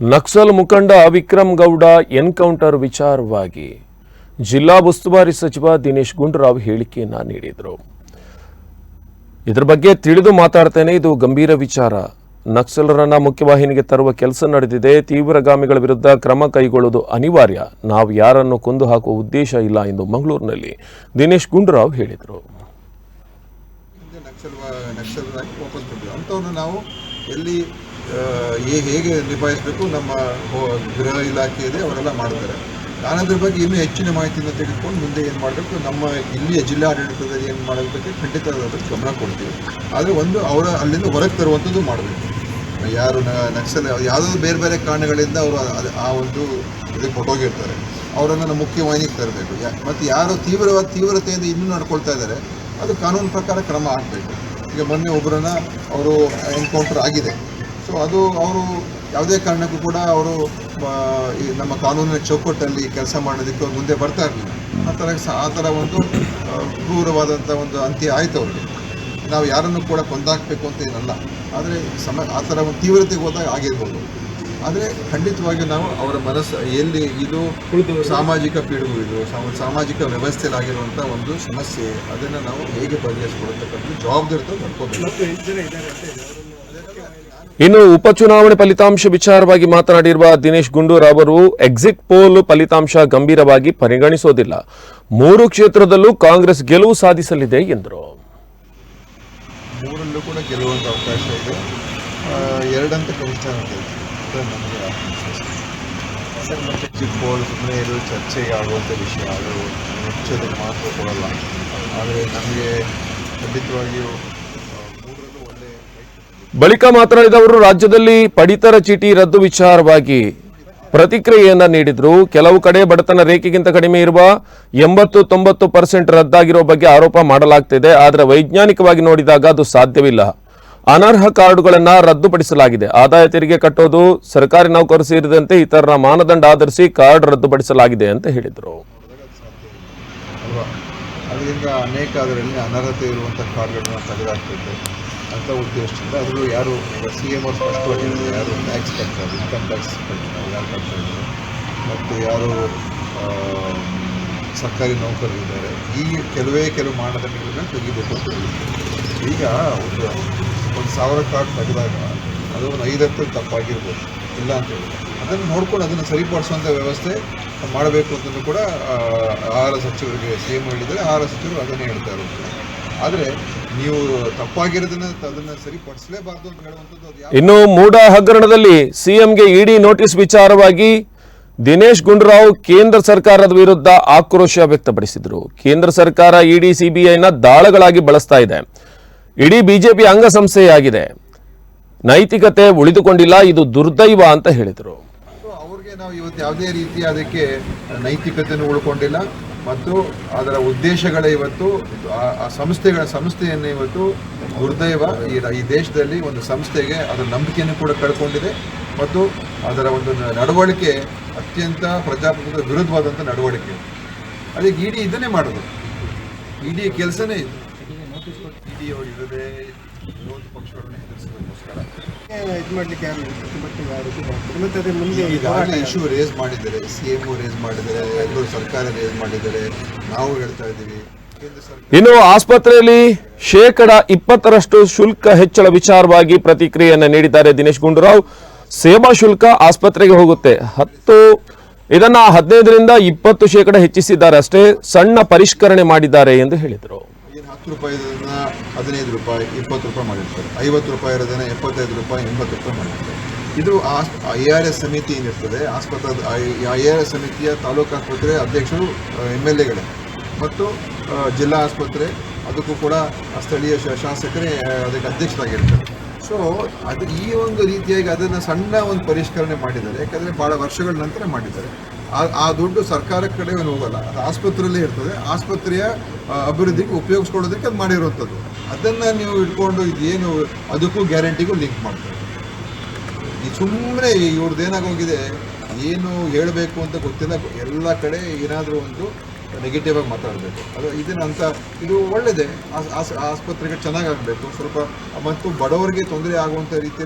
ನಕ್ಸಲ್ ಮುಖಂಡ ವಿಕ್ರಮ್ ಗೌಡ ಎನ್ಕೌಂಟರ್ ವಿಚಾರವಾಗಿ ಜಿಲ್ಲಾ ಉಸ್ತುವಾರಿ ಸಚಿವ ದಿನೇಶ್ ಗುಂಡೂರಾವ್ ಹೇಳಿಕೆಯನ್ನ ನೀಡಿದರು. ಇದರ ಬಗ್ಗೆ ತಿಳಿದು ಮಾತಾಡ್ತೇನೆ. ಇದು ಗಂಭೀರ ವಿಚಾರ. ನಕ್ಸಲರನ್ನ ಮುಖ್ಯವಾಹಿನಿಗೆ ತರುವ ಕೆಲಸ ನಡೆದಿದೆ. ತೀವ್ರಗಾಮಿಗಳ ವಿರುದ್ಧ ಕ್ರಮ ಕೈಗೊಳ್ಳುವುದು ಅನಿವಾರ್ಯ. ನಾವು ಯಾರನ್ನು ಕೊಂದು ಹಾಕುವ ಉದ್ದೇಶ ಇಲ್ಲ ಎಂದು ಮಂಗಳೂರಿನಲ್ಲಿ ದಿನೇಶ್ ಗುಂಡೂರಾವ್ ಹೇಳಿದರು. ನಾವು ಎಲ್ಲಿ ಆ, ಹೇ- ಹೇಗೆ ನಿಭಾಯಿಸಬೇಕು ನಮ್ಮ ಗೃಹ ಇಲಾಖೆ ಇದೆ ಅವರೆಲ್ಲ ಮಾಡ್ತಾರೆ. ನಾನು ಅದ್ರ ಬಗ್ಗೆ ಇನ್ನೂ ಹೆಚ್ಚಿನ ಮಾಹಿತಿಯನ್ನು ತೆಗೆದುಕೊಂಡು ಮುಂದೆ ಏನು ಮಾಡಬೇಕು ನಮ್ಮ ಇಲ್ಲಿಯ ಜಿಲ್ಲಾಡಳಿತದಲ್ಲಿ ಏನು ಮಾಡಬೇಕು ಖಂಡಿತ ಅದಕ್ಕೆ ಗಮನ ಕೊಡ್ತೀವಿ. ಆದರೆ ಒಂದು ಅವರ ಅಲ್ಲಿಂದ ಹೊರಗೆ ತರುವಂಥದ್ದು ಮಾಡಬೇಕು. ಯಾರು ನಕ್ಸಲ್ ಯಾವುದಾದ್ರು ಬೇರೆ ಬೇರೆ ಕಾರಣಗಳಿಂದ ಅವರು ಆ ಒಂದು ಇದಕ್ಕೆ ಹೊಟ್ಟೋಗಿರ್ತಾರೆ ಅವರನ್ನು ನಮ್ಮ ಮುಖ್ಯವಾಹಿನಿಗೆ ತರಬೇಕು. ಮತ್ತು ಯಾರು ತೀವ್ರವಾದ ತೀವ್ರತೆಯಿಂದ ಇನ್ನೂ ನಡ್ಕೊಳ್ತಾ ಇದ್ದಾರೆ ಅದು ಕಾನೂನು ಪ್ರಕಾರ ಕ್ರಮ ಆಗಬೇಕು. ಈಗ ಮೊನ್ನೆ ಒಬ್ಬರನ್ನ ಅವರು ಎನ್ಕೌಂಟರ್ ಆಗಿದೆ. ಸೊ ಅದು ಅವರು ಯಾವುದೇ ಕಾರಣಕ್ಕೂ ಕೂಡ ಅವರು ನಮ್ಮ ಕಾನೂನಿನ ಚೌಕಟ್ಟಲ್ಲಿ ಕೆಲಸ ಮಾಡೋದಕ್ಕೆ ಮುಂದೆ ಬರ್ತಾ ಇರಲಿಲ್ಲ. ಆ ಥರ ಆ ಥರ ಒಂದು ಕ್ರೂರವಾದಂಥ ಒಂದು ಅಂತ್ಯ ಆಯಿತು ಅವ್ರಿಗೆ. ನಾವು ಯಾರನ್ನು ಕೂಡ ಕೊಂದಾಕಬೇಕು ಅಂತ ಏನಲ್ಲ. ಆದರೆ ಸಮ, ಆ ಥರ ಒಂದು ತೀವ್ರತೆಗೆ ಹೋದಾಗ ಆಗಿರ್ಬೋದು. ಆದರೆ ಖಂಡಿತವಾಗಿ ನಾವು ಅವರ ಮನಸ್ಸು, ಎಲ್ಲಿ ಇದು ಸಾಮಾಜಿಕ ಪಿಡುಗು ಇದು ಸಮ- ಸಾಮಾಜಿಕ ವ್ಯವಸ್ಥೆಯಲ್ಲಾಗಿರುವಂಥ ಒಂದು ಸಮಸ್ಯೆ, ಅದನ್ನು ನಾವು ಹೇಗೆ ಬಗೆಹರಿಸ್ಕೊಳ್ತಕ್ಕಂಥ ಜವಾಬ್ದಾರಿತ ನಡ್ಕೋಬೇಕು ಇನ್ನು ಉಪಚುನಾವಣೆ ಫಲಿತಾಂಶ ವಿಚಾರವಾಗಿ ಮಾತನಾಡಿರುವ ದಿನೇಶ್ ಗುಂಡೂರಾವ್ ಅವರು ಎಕ್ಸಿಟ್ ಪೋಲ್ ಫಲಿತಾಂಶ ಗಂಭೀರವಾಗಿ ಪರಿಗಣಿಸೋದಿಲ್ಲ. ಮೂರು ಕ್ಷೇತ್ರದಲ್ಲೂ ಕಾಂಗ್ರೆಸ್ ಗೆಲುವು ಸಾಧಿಸಲಿದೆ ಎಂದರು. ಮೂರಲ್ಲೂ ಕೂಡ ಗೆಲ್ಲುವಂಥ ಅವಕಾಶ ಇದೆ. ಎರಡಂತ ಕನಿಷ್ಠ ಸರ್ ಮತ್ತೆ ಎಕ್ಸಿಟ್ ಪೋಲ್ ಸುಮ್ಮನೆ ಇದು ಚರ್ಚೆಗೆ ಆಗುವಂಥ ವಿಷಯ. ಅದು ಹೆಚ್ಚು ಅದಕ್ಕೆ ಮಹತ್ವ ಕೊಡಲ್ಲ. ಆದರೆ ನಮಗೆ ಖಂಡಿತವಾಗಿಯೂ ಬಳಿಕ ಮಾತನಾಡಿದ ಅವರು, ರಾಜ್ಯದಲ್ಲಿ ಪಡಿತರ ಚೀಟಿ ರದ್ದು ವಿಚಾರವಾಗಿ ಪ್ರತಿಕ್ರಿಯೆಯನ್ನ ನೀಡಿದ್ರು. ಕೆಲವು ಕಡೆ ಬಡತನ ರೇಖೆಗಿಂತ ಕಡಿಮೆ ಇರುವ ಎಂಬತ್ತು ತೊಂಬತ್ತು ಪರ್ಸೆಂಟ್ ರದ್ದಾಗಿರೋ ಬಗ್ಗೆ ಆರೋಪ ಮಾಡಲಾಗ್ತಿದೆ. ಆದರೆ ವೈಜ್ಞಾನಿಕವಾಗಿ ನೋಡಿದಾಗ ಅದು ಸಾಧ್ಯವಿಲ್ಲ. ಅನರ್ಹ ಕಾರ್ಡುಗಳನ್ನ ರದ್ದುಪಡಿಸಲಾಗಿದೆ. ಆದಾಯ ತೆರಿಗೆ ಕಟ್ಟೋದು ಸರ್ಕಾರಿ ನೌಕರು ಸೇರಿದಂತೆ ಇತರರ ಮಾನದಂಡ ಆಧರಿಸಿ ಕಾರ್ಡ್ ರದ್ದುಪಡಿಸಲಾಗಿದೆ ಅಂತ ಹೇಳಿದರು. ಅನೇಕ ಅದರಲ್ಲಿ ಅನರ್ಹತೆ ಇರುವಂತಹ ತೆಗೆದಾಕ್ತೈತೆ ಅಂತ ಉದ್ದೇಶದಿಂದ ಅದರಲ್ಲೂ ಯಾರು ಈಗ ಸಿ ಎಂ ಅವ್ರು ಸ್ಪಷ್ಟವಾಗಿ ಯಾರು ಟ್ಯಾಕ್ಸ್ ಕಟ್ತಾರೆ ಇನ್ಕಮ್ ಟ್ಯಾಕ್ಸ್ ಕಟ್ತಾರೆ ಯಾರು ಕಟ್ತಾ ಮತ್ತು ಯಾರು ಸರ್ಕಾರಿ ನೌಕರರಿದ್ದಾರೆ ಈ ಕೆಲವೇ ಕೆಲವು ಮಾನದಂಡಗಳನ್ನ ತೆಗಿಬೇಕು ಅಂತ ಹೇಳಿದ್ರು ಈಗ ಒಂದು ಒಂದು ಸಾವಿರ ಕಾರ್ಡ್ ತೆಗೆದಾಗ ಅದು ಒಂದು ಐದತ್ತು ತಪ್ಪಾಗಿರ್ಬೋದು ಇಲ್ಲ ಅಂತ ಹೇಳಿದ್ರೆ ಅದನ್ನು ನೋಡ್ಕೊಂಡು ಅದನ್ನು ಸರಿಪಡಿಸುವಂಥ ವ್ಯವಸ್ಥೆ ಮಾಡಬೇಕು ಅಂತಲೂ ಕೂಡ ಆಹಾರ ಸಚಿವರಿಗೆ ಸಿ ಎಂ ಹೇಳಿದರೆ ಆಹಾರ ಸಚಿವರು ಅದನ್ನೇ ಹೇಳ್ತಾ ಇರೋದು ಆದರೆ ನೀವು ತಪ್ಪಾಗಿರೋದನ್ನ ಅದನ್ನು ಸರಿಪಡಿಸಲೇಬಾರ್ದು ಅಂತ ಹೇಳುವಂಥದ್ದು ಅದು ಯಾವ ಇನ್ನು ಮೂಡ ಹಗರಣದಲ್ಲಿ ಸಿಎಂಗೆ ಇಡಿ ನೋಟಿಸ್ ವಿಚಾರವಾಗಿ ದಿನೇಶ್ ಗುಂಡೂರಾವ್ ಕೇಂದ್ರ ಸರ್ಕಾರದ ವಿರುದ್ಧ ಆಕ್ರೋಶ ವ್ಯಕ್ತಪಡಿಸಿದರು. ಕೇಂದ್ರ ಸರ್ಕಾರ ಇಡಿ ಸಿಬಿಐನ ದಾಳಗಳಾಗಿ ಬಳಸ್ತಾ ಇದೆ. ಇಡೀ ಬಿಜೆಪಿ ಅಂಗಸಂಸ್ಥೆಯಾಗಿದೆ. ನೈತಿಕತೆ ಉಳಿದುಕೊಂಡಿಲ್ಲ ಇದು ದುರ್ದೈವ ಅಂತ ಹೇಳಿದರು. ಅವ್ರಿಗೆ ನಾವು ಇವತ್ತು ಯಾವುದೇ ರೀತಿ ಅದಕ್ಕೆ ನೈತಿಕತೆಯನ್ನು ಉಳ್ಕೊಂಡಿಲ್ಲ. ಮತ್ತು ಅದರ ಉದ್ದೇಶಗಳೇ ಇವತ್ತು ಆ- ಸಂಸ್ಥೆಗಳ ಸಂಸ್ಥೆಯನ್ನು ಇವತ್ತು ದುರ್ದೈವ ಈ ಈ ದೇಶದಲ್ಲಿ ಒಂದು ಸಂಸ್ಥೆಗೆ ಅದರ ನಂಬಿಕೆಯನ್ನು ಕೂಡ ಕಳ್ಕೊಂಡಿದೆ. ಮತ್ತು ಅದರ ಒಂದು ನಡವಳಿಕೆ ಅತ್ಯಂತ ಪ್ರಜಾಪ್ರಭುತ್ವದ ವಿರುದ್ಧವಾದಂಥ ನಡವಳಿಕೆ. ಅದಕ್ಕೆ ಇಡಿ ಇದನ್ನೇ ಮಾಡೋದು. ಇಡಿ ಕೆಲಸನೇ ಇದು. ಇಡಿ ಅವರು ಇರದೆ ವಿರೋಧ ಪಕ್ಷಗಳನ್ನು ಎದುರಿಸೋದಕ್ಕೋಸ್ಕರ. ಇದು ಮಾಡ್ಲಿಕ್ಕೆ ಯಾರು ಬಟ್ ಯಾರು ಇದು ಮಾಡ್ತಾರೆ? ಮತ್ತೆ ಅದೇ ಮುಂದೆ ಈಗಾಗಲೇ ಇಶ್ಯೂ ರೇಸ್ ಮಾಡಿದ್ದಾರೆ ಸಿ ಎಂ ರೇಸ್ ಮಾಡಿದ್ದಾರೆ ಎಲ್ಲರೂ ಸರ್ಕಾರ ರೇಸ್ ಮಾಡಿದ್ದಾರೆ. ನಾವು ಹೇಳ್ತಾ ಇದ್ದೀವಿ ಇನ್ನು ಆಸ್ಪತ್ರೆಯಲ್ಲಿ ಶೇಕಡ ಇಪ್ಪತ್ತರಷ್ಟು ಶುಲ್ಕ ಹೆಚ್ಚಳ ವಿಚಾರವಾಗಿ ಪ್ರತಿಕ್ರಿಯೆಯನ್ನು ನೀಡಿದ್ದಾರೆ ದಿನೇಶ್ ಗುಂಡೂರಾವ್. ಸೇವಾ ಶುಲ್ಕ ಆಸ್ಪತ್ರೆಗೆ ಹೋಗುತ್ತೆ. ಹತ್ತು ಇದನ್ನ ಹದಿನೈದರಿಂದ ಇಪ್ಪತ್ತು ಶೇಕಡ ಹೆಚ್ಚಿಸಿದ್ದಾರೆ ಅಷ್ಟೇ ಸಣ್ಣ ಪರಿಷ್ಕರಣೆ ಮಾಡಿದ್ದಾರೆ ಎಂದು ಹೇಳಿದರು. ಹತ್ತು ರೂಪಾಯಿ ಇರೋದನ್ನ ಹದಿನೈದು ರೂಪಾಯಿ, ಇಪ್ಪತ್ತು ರೂಪಾಯಿ ಮಾಡಿರ್ತಾರೆ. ಐವತ್ತು ರೂಪಾಯಿ ಇರೋದನ್ನ ಎಪ್ಪತ್ತೈದು ರೂಪಾಯಿ, ಎಂಬತ್ತು ರೂಪಾಯಿ ಮಾಡಿರ್ತಾರೆ. ಇದು ಐ ಆರ್ ಎಸ್ ಸಮಿತಿ ಏನಿರ್ತದೆ ಆಸ್ಪತ್ರೆ ಐ ಆರ್ ಎಸ್ ಸಮಿತಿಯ ತಾಲೂಕು ಆಸ್ಪತ್ರೆ ಅಧ್ಯಕ್ಷರು ಎಂ ಎಲ್ ಎಗಳೇ. ಮತ್ತು ಜಿಲ್ಲಾ ಆಸ್ಪತ್ರೆ, ಅದಕ್ಕೂ ಕೂಡ ಸ್ಥಳೀಯ ಶಾಸಕರೇ ಅದಕ್ಕೆ ಅಧ್ಯಕ್ಷರಾಗಿರ್ತಾರೆ. ಸೊ ಅದು ಈ ಒಂದು ರೀತಿಯಾಗಿ ಅದನ್ನು ಸಣ್ಣ ಒಂದು ಪರಿಷ್ಕರಣೆ ಮಾಡಿದ್ದಾರೆ. ಯಾಕಂದರೆ ಭಾಳ ವರ್ಷಗಳ ನಂತರ ಮಾಡಿದ್ದಾರೆ. ಆ- ದುಡ್ಡು ಸರ್ಕಾರ ಕಡೆ ಹೋಗಲ್ಲ. ಅದು ಆಸ್ಪತ್ರೆಯಲ್ಲೇ ಇರ್ತದೆ. ಆಸ್ಪತ್ರೆಯ ಅಭಿವೃದ್ಧಿಗೆ ಉಪಯೋಗಿಸ್ಕೊಳ್ಳೋದಕ್ಕೆ ಅದು ಮಾಡಿರುವಂಥದ್ದು ಅದನ್ನು ನೀವು ಇಟ್ಕೊಂಡು ಇದೇನು ಅದಕ್ಕೂ ಗ್ಯಾರಂಟಿಗೂ ಲಿಂಕ್ ಮಾಡ್ತಾರೆ. ಈ ಸುಮ್ಮನೆ ಇವ್ರದ್ದು ಏನಾಗೋಗಿದೆ, ಏನು ಹೇಳಬೇಕು ಅಂತ ಗೊತ್ತಿಲ್ಲ, ಎಲ್ಲ ಕಡೆ ಏನಾದರೂ ಒಂದು ನೆಗೆಟಿವ್ ಆಗಿ ಮಾತಾಡಬೇಕು. ಅದು ಇದನ್ನಂತ ಇದು ಒಳ್ಳೆಯದೇ ಆಸ್ಪತ್ರೆಗೆ ಚೆನ್ನಾಗಾಗಬೇಕು ಸ್ವಲ್ಪ, ಮತ್ತು ಬಡವರಿಗೆ ತೊಂದರೆ ಆಗುವಂಥ ರೀತಿಯಲ್ಲಿ